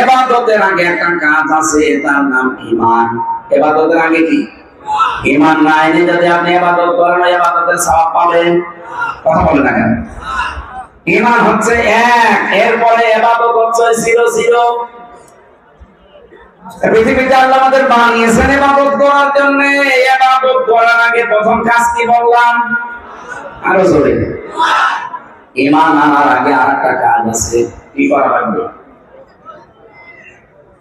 এবাদতের আগে একটা কাজ আছে, তার নাম ইমান এবাদতের আগে কি? ইমান না এনে যদি আপনি এবাদত করেন এবাদতের সওয়াব পাবেন। কথা বলে না কেন? ইমান হচ্ছে এক, এরপরে এবাদত হচ্ছে জিরো জিরো। পৃথিবীতে আল্লাহ আমাদের বানিয়েছেন এবাদত করার জন্য। এবাদত করার আগে প্রথম কাজ কি বললাম? আরও জোরে। ইমান আনার আগে আর একটা কাজ আছে, কি করা লাগবে?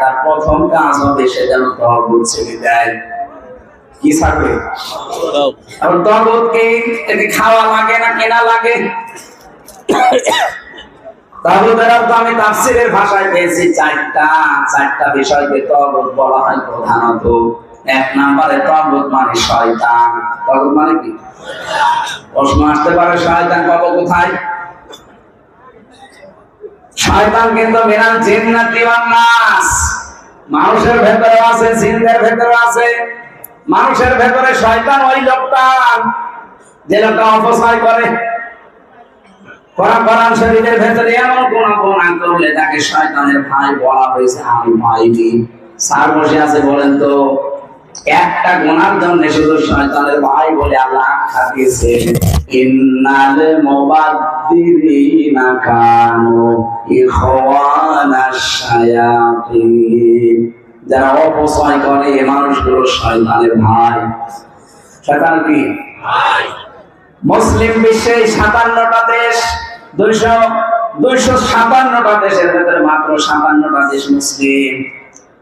তার প্রথম কাজ হবে সে যেন তহবুত ছেড়ে দেয়। কি থাকবে আর তহবুত কি এতে খাওয়া লাগে না কেনা লাগে? তহবুতের অর্থ আমি তাফসিরের ভাষায় পেয়েছি চারটা চারটা বিষয়কে তহবুত বলা হয় প্রধানত। এক নম্বরে তহবুত মানে শয়তান। তহবুত মানে কি? প্রশ্ন আসতে পারে শয়তান কত কোথায়? শয়তান কিন্তু মিনাল জিন্নাতি ওয়ান নাস। মানুষের ভেতরে আছে, জিনদের ভেতরে আছে। মানুষের ভেতরে শয়তান ওই লোকটা যে লোকটা অপচয় করে। শয়তানের ভাই বলা হয়েছে বলেন তো, একটা গুণার জন্য শুধু শয়তানের ভাই বলে আল্লাহ আখ্যা ইন্নাল মুবাদ্দিরিনা কানু ইখওয়ানাশ শায়াতিন যারা অপচয় করে মানুষগুলো শয়তানের ভাই। শয়তান কি? মুসলিম বিশ্বে সাতান্নটা দেশ দুইশো দুইশো সাতান্নটা দেশের ভেতরে মাত্র সাতান্নটা দেশ মুসলিম।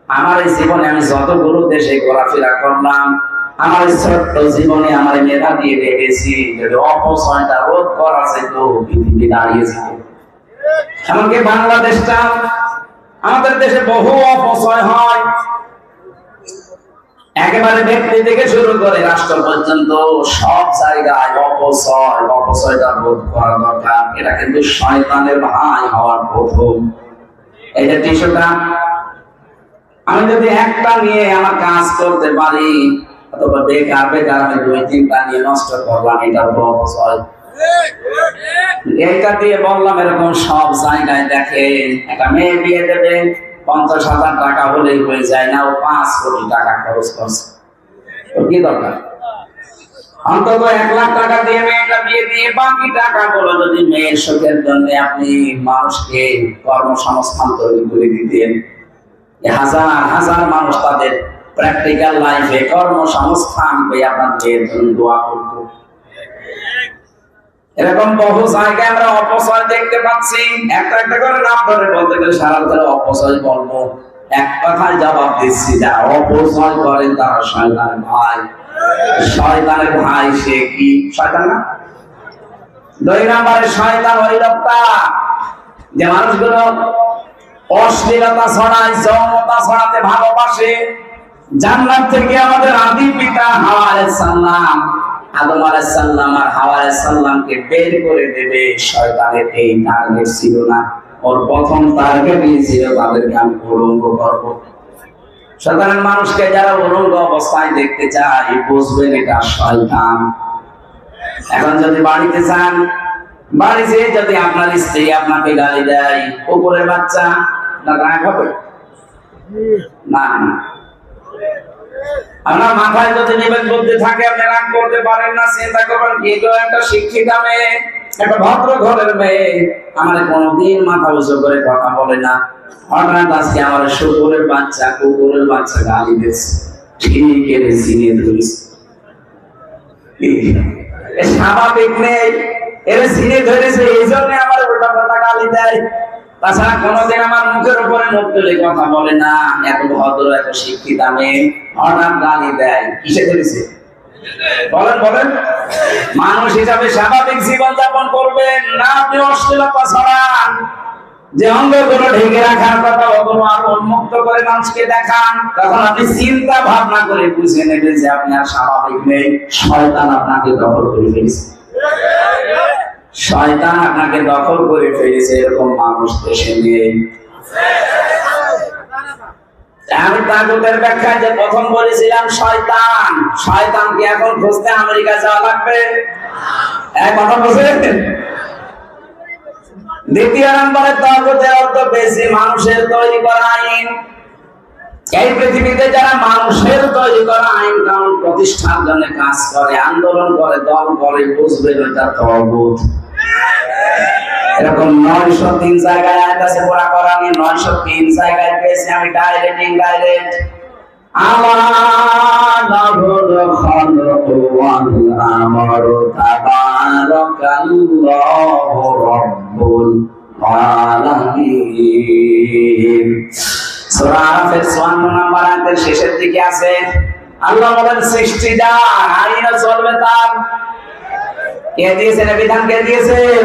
আমার এই জীবনে আমি যতগুলো দেশে ঘোরাফেরা করলাম আমার ছোট্ট জীবনে আমার মেধা দিয়ে দেখেছি, যদি অপচয়টা রোধ করা যেত, পৃথিবী দাঁড়িয়ে এমনকি বাংলাদেশটা, আমাদের দেশে বহু অপচয় হয়। একেবারে ব্যক্তি থেকে শুরু করে রাষ্ট্র পর্যন্ত সব জায়গায় অপচয়, অপচয়টা রোধ করা দরকার। এটা কিন্তু শয়তানের ভাই হওয়ার প্রথম। এই যে টিস্যুটা, আমি যদি একটা নিয়ে আমার কাজ করতে পারি অথবা দুই তিনটা নিয়ে নষ্ট করলাম, এটা এইটা দিয়ে বললাম এরকম সব জায়গায় একটা মেয়ে বিয়ে দেবে, পঞ্চাশ হাজার টাকা হলেই হয়ে যায় না ও পাঁচ কোটি টাকা খরচ করছে। কি দরকার? অন্তত এক লাখ টাকা দিয়ে মেয়েটা বিয়ে দিয়ে বাকি যদি মেয়ের সুখের জন্য আপনি মানুষকে কর্মসংস্থান তৈরি করে দিতেন হাজার হাজার মানুষ তাদের প্র্যাকটিক্যাল লাইফে কর্মসংস্থান পেয়ে আপনার মেয়ের জন্য দোয়া করতো। এরকম বহু জায়গায় আমরা অপচয় দেখতে পাচ্ছি। একটা একটা করে নাম ধরে বলতে গেলে সারা ধরে অপচয় বলব। এক কথায় জবাব দিচ্ছি, যারা অপচয় করেন তারা শয়তানের ভাই। শয়তানের ভাই সে কি? শয়তান না? দুই নম্বরে শয়তান ওই লোকটা যে মানুষগুলো অশ্লীলতা ছড়ায়, যৌনতা ছড়াতে ভালোবাসে জান্নাত থেকে আমাদের আদি পিতা হাওয়া আলাইহিস আদম আলাইহিস সালাম আর হাওয়া আলাইহিস বের করে দেবে। শয়তানের এই টার্গেট ছিল না। ওর প্রথম টার্গেটই ছিল তাদেরকে আমি উলঙ্গ করব। সাধারণ মানুষকে যারা উলঙ্গ অবস্থায় দেখতে চায়, বুঝবেন এটা শয়তান। এখন যদি বাড়িতে চান, বাড়িতে যদি আপনার স্ত্রী আপনাকে গালি দেয়, কুকুরের বাচ্চা রাগ হবে? না। আপনার মাথায় যদি নিবেন বুদ্ধি থাকে, আপনি রাগ করতে পারেন না, চিন্তা করবেন কি তো একটা শিক্ষিত মেয়ে, একটা ভদ্র ঘরের মেয়ে, আমার কোনোদিন মাথা উঁচু করে কথা বলে না। হঠাৎ আজকে আমার শুকুরের বাচ্চা, কুকুরের বাচ্চা গালি দিয়েছে। ঠিক এনে চিনিয়ে ধরিস এ স্বাভাবিক নেই ধরেছে, এই জন্য আমার উল্টা পাল্টা গালি দেয়। তাছাড়া কোনোদিন আমার মুখের মুখ কথা বলে না, এত ভদ্র, এত শিক্ষিত মেয়ে হঠাৎ গালি দেয়। কিসে ধরেছে বলেন বলেন। মানুষ হিসাবে স্বাভাবিক জীবন যাপন করবেন না, আপনি অশ্লীলতা ছড়ান যে অঙ্গগুলো ঢেকে রাখার কথা ওগুলো আর উন্মুক্ত করে মানুষকে দেখান, তখন আপনি চিন্তা ভাবনা করে বুঝে নেবেন যে আপনি আর স্বাভাবিক নেই। শয়তান আপনাকে দখল করে ফেলেছে। শয়তান আপনাকে দখল করে ফেলেছে, এরকম মানুষ দেশে নেই। আমি তাগুতের ব্যাখ্যা যে প্রথম বলেছিলাম শয়তান। শয়তানকে এখন খুঁজতে আমেরিকা যাওয়া লাগবে? এক কথা বুঝলেন? দ্বিতীয় নম্বরে তাগুতের অর্থ বেশি, মানুষের তৈরি করা আইন। এই পৃথিবীতে যারা মানুষের তৈরি করা আইন কানুন প্রতিষ্ঠার জন্য কাজ করে, আন্দোলন করে, দল করে বুঝবে এটা তগুত এরকম নয়শো তিন জায়গায় আয়াত আছে, পড়া করা নিয়ে নয়শো তিন জায়গায় পেয়েছি আমি ডাইরেক্ট ইনডাইরেক্ট আমানাহুল খালকু ওয়াল আমরু, তাবারাকাল্লাহু রাব্বুল আলামিন। সূরা আরাফের 54 নম্বর আয়াতের শেষের দিকে আছে, আল্লাহ বলেন সৃষ্টিদার আইনও চলবে তার। কে দিয়েছেন বিধান কে দিয়েছেন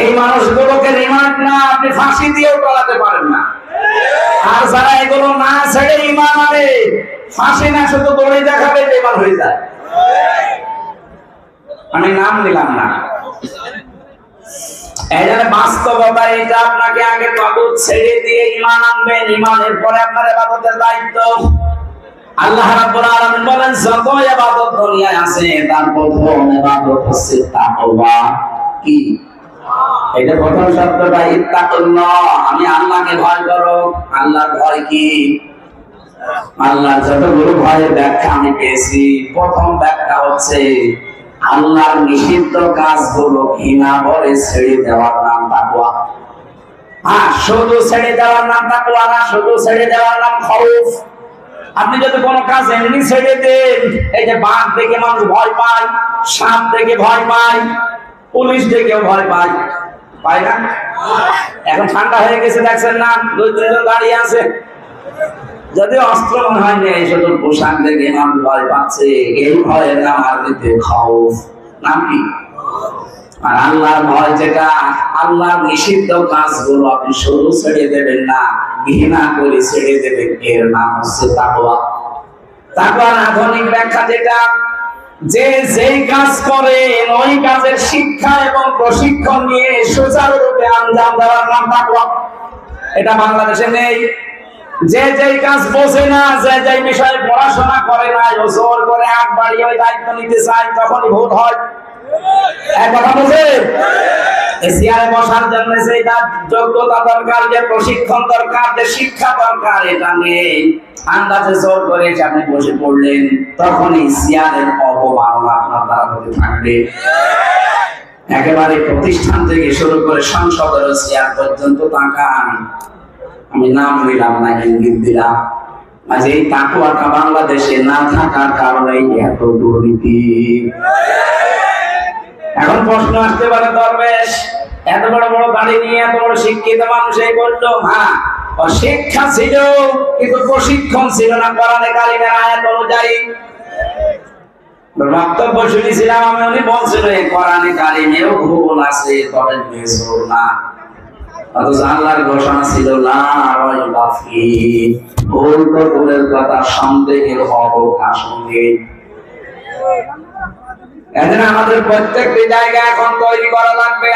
এই মানুষগুলোকে রিমান্ড না, আপনি ফাঁসি দিয়েও টলাতে পারেন না। আর যারা এগুলো না ছেড়ে ইমান আনে, ফাঁসি না, শুধু দড়ি দেখাবে বেমান হয়ে যায়। আমি নাম নিলাম না। বাস্তবতা আল্লাহ তার এটা প্রথম শব্দটা, ইত্তাকুল্লাহ। আমি আল্লাহকে ভয় করো। আল্লাহর ভয় কি? যতগুলো ভয়ের ব্যাখ্যা আমি পেয়েছি, প্রথম ব্যাখ্যা হচ্ছে, আল্লাহর নিষিদ্ধ কাজগুলো ঘৃণা ছেড়ে দেওয়ার নাম তাকওয়া। হ্যাঁ শুধু ছেড়ে দেওয়ার নাম তাকওয়া না, শুধু ছেড়ে দেওয়ার নাম আপনি যদি কোনো কাজ এমনি ছেড়ে দেন, এই যে বাঘ দেখে মানুষ ভয় পায়, সাপ দেখে ভয় পায় পুলিশ দেখেও ভয় পায় পায় না। এখন ঠান্ডা হয়ে গেছে, দেখছেন না? দুই, তিনজন দাঁড়িয়ে আছে। যদি অস্ত্র মনে হয়, না, এই শুধু পোশাক দেখে মানুষ ভয় পাচ্ছে এই ভয়ের নাম নাম কি? আর আল্লাহর ভয় যেটা নিষিদ্ধ কাজগুলো আপনি শুরু ছেড়ে দেবেন না, ঘৃণা করে ছেড়ে দেবেন, এর নাম হচ্ছে আধুনিক ব্যাখ্যা যেটা যে যেই কাজ করে, ওই কাজের শিক্ষা এবং প্রশিক্ষণ নিয়ে সুচারুরূপে আঞ্জাম দেওয়ার নাম তাকওয়া। এটা বাংলাদেশে নেই। যে যেই কাজ বোঝে না, যে যেই বিষয়ে পড়াশোনা করে না জোর করে আগ বাড়িয়ে দায়িত্ব নিতে চায়, তখনই ভুল হয়। এক কথা বুঝেন বসার জন্য যোগ্যতা দরকার, যে প্রশিক্ষণ দরকার, যে শিক্ষা দরকার, এটা আন্দাজে জোর করে আপনি বসে পড়লেন অপমাননা আপনার দ্বারা হতে থাকবে। একেবারে প্রতিষ্ঠান থেকে শুরু করে সংসদের চেয়ার পর্যন্ত তাকান। আমি নাম নিলাম না, ইঙ্গিত দিলাম। আজ এই তাকুয়াটা বাংলাদেশে না থাকার কারণে এত দুর্নীতি। এখন প্রশ্ন আসতে পারে দরবেশ, এত বড় বড় গাড়ি নিয়ে এত বড় শিক্ষিত মানুষ এই করল হ্যাঁ শিক্ষা ছিল, কিন্তু প্রশিক্ষণ ছিল না, কোরআনে কারিমের আয়াত অনুযায়ী। শুনেছিলাম ভুল তো সন্দেহের অবকাশ আমাদের প্রত্যেকটি জায়গা এখন তৈরি করা লাগবে।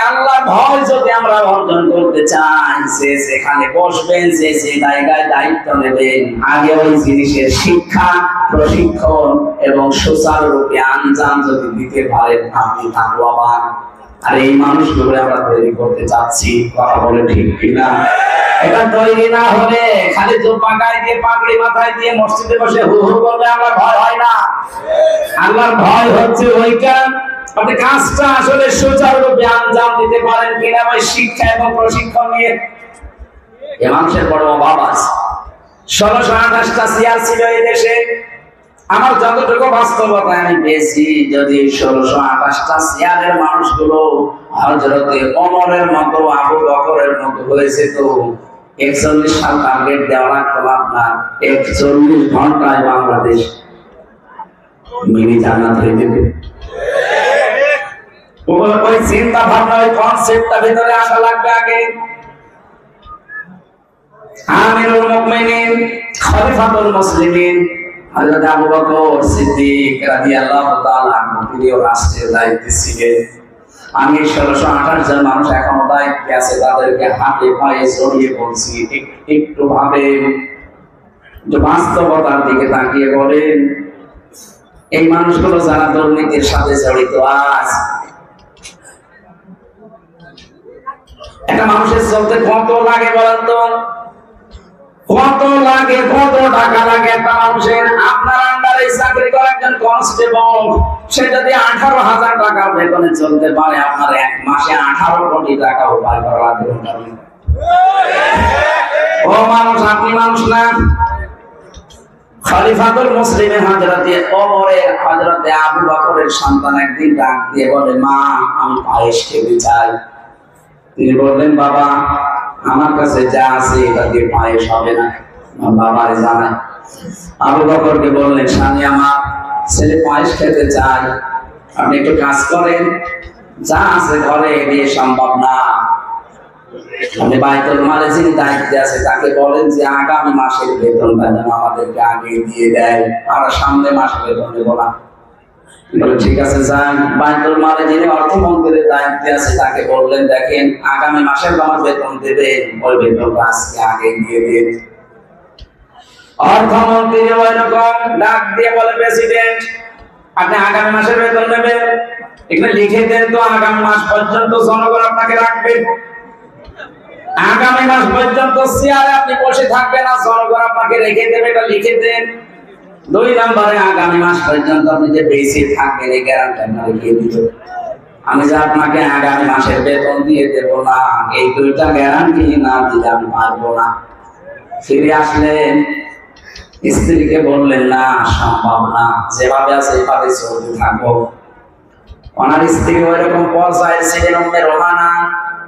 ভয় যদি আমরা অর্জন করতে চাই সে সেখানে বসবেন সে সে জায়গায় দায়িত্ব নেবেন, আগে ওই জিনিসের শিক্ষা, প্রশিক্ষণ এবং সুচারুরূপে আঞ্জাম যদি দিতে পারেন, আপনি তাকওয়াবান আর এই মানুষগুলো আমরা তৈরি করতে চাচ্ছি, কথা বলে ঠিক কিনা? এটা তৈরি না হলে খালি জোপা গায়ে দিয়ে, পাগড়ি মাথায় দিয়ে মসজিদে বসে হু হু করলে আমার ভয় হয় না। আল্লাহর ভয় হচ্ছে ওইটা। আপনি কাজটা আসলে সুচারুরূপে আঞ্জাম দিতে পারেন কিনা ওই শিক্ষা এবং প্রশিক্ষণ নিয়ে। এ মানুষের বড় অভাব আছে। ষোলোশো আঠাশটা চেয়ার ছিল এই দেশে। আমার যতটুকু বাস্তবতা আমি পেয়েছি, যদি ষোলোশো আঠাশটা চেয়ারের মানুষগুলো হজরতে অমরের মতো, আবু বকরের মতো হয়েছে তো, একচল্লিশ সাল টার্গেট দেওয়া লাগতো আপনার একচল্লিশ ঘন্টায় বাংলাদেশ মিনি জান্নাত হয়ে ওই চিন্তা ভাবনা ওই কনসেপ্টটা ভিতরে আসা লাগবে আগে। আমিরুল খলিফাতুল মুসলিমিন হযরত আবু বকর সিদ্দিক রাদিয়াল্লাহু তাআলা রাষ্ট্রের দায়িত্বে ছিলেন। আমি ষোলোশো আঠাশ জন মানুষ এখনও দায়িত্বে আছে, তাদেরকে হাতে পায়ে জড়িয়ে বলছি, একটু ভাবেন। যে বাস্তবতার দিকে তাকিয়ে বলেন, এই মানুষগুলো যারা দুর্নীতির সাথে জড়িত আজ, একটা মানুষের চলতে কত লাগে বলেন তো? কত লাগে, কত টাকা লাগে আপনার আন্ডারে চাকরি করে একজন কনস্টেবল সে যদি আঠারো হাজার টাকার বেতনে চলতে পারে, আপনার এক মাসে আঠারো কোটি টাকা উপায় করা লাগবে ও মানুষ, আপনি মানুষ না? খলিফাতুল হজরতে ওমরের হজরতে আবু বকরের সন্তান একদিন ডাক দিয়ে বলে, মা, আমি পায়েস খেতে চাই তিনি বললেন, বাবা আমার কাছে যা আছে এটা দিয়ে পায়েস হবে না। বাবার জানায়। আবু বকরকে বললেন, স্বামী আমার, ছেলে পায়েস খেতে চায়। আপনি একটু কাজ করেন। যা আছে ঘরে দিয়ে সম্ভব না। আমাদেরকে আগে দিয়ে দেয়। আমরা সামনে মাসে বেতন দেবো না। ঠিক আছে, যান। বাইতুল মালে যিনি অর্থমন্ত্রীর দায়িত্বে আছে তাকে বললেন, দেখেন, আগামী মাসের আমার বেতন দেবে ওই বেতনটা আজকে আগে দিয়ে অর্থমন্ত্রী ডাক দিয়ে বলে, প্রেসিডেন্ট, আপনি আগামী মাসের বেতন নেবেন এখানে লিখে দেন তো, আগামী মাস পর্যন্ত জনগণ আপনাকে রাখবে। আগামী মাস পর্যন্ত আপনি বসে থাকবেন না জনগণ আপনাকে রেখে দেবে, এটা লিখে দেন। দুই নম্বরে আগামী মাস পর্যন্ত আপনি যে বেঁচে থাকবেন, এই গ্যারান্টি আপনাকে দিয়ে দিত আমি যে আপনাকে আগামী মাসের বেতন দিয়ে দেব না, এই দুইটা গ্যারান্টি না দিলে আমি পারব না। ফিরে আসলেন স্ত্রীকে বললেন, না, সম্ভব না। যেভাবে আছে এভাবে চলতে থাকব ওনার স্ত্রী ওই রকম পর্যায়ে ছিলেন, উম্মে রোহানা।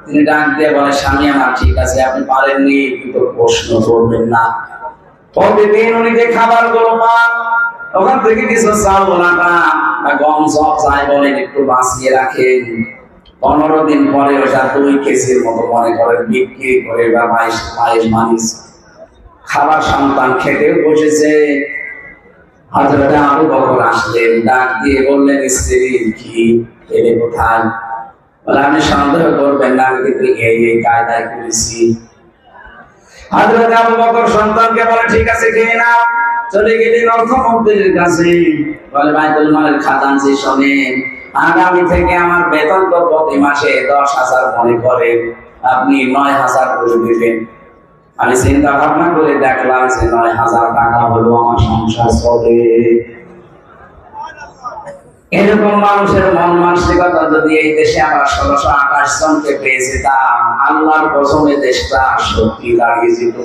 তিনি ডাক দিয়ে বলে, স্বামী আমার ঠিক আছে, আপনি পারেননি। কিন্তু প্রশ্ন করবেন না। খাবার সন্তান খেতেও বসেছে। হযরত আবু বকর আসলেন, ডাক দিয়ে বললেন, স্ত্রী, কি? এলে কোথায়? আপনি সন্দেহ করবেন না কিন্তু এই কায়দায় করেছি। হযরত আবু বকর সন্তানকে বলে, ঠিক আছে খেয়ে চলে গেলেন অর্থমন্ত্রীর কাছে। বলে, বাইতুল মালের আগামী থেকে আমার বেতন তো প্রতি মাসে দশ হাজার মনে করে আপনি নয় হাজার করে দিবেন। আমি চিন্তা ভাবনা করে দেখলাম যে নয় হাজার টাকা হলো আমার সংসার চলে। এরকম মানুষের মন মানসিকতা যদি এই দেশে আবার ষোলোশো আকাশ জনকে পেয়েছে তা আল্লাহর প্রথমে দেশটা সত্যি দাঁড়িয়ে যেত।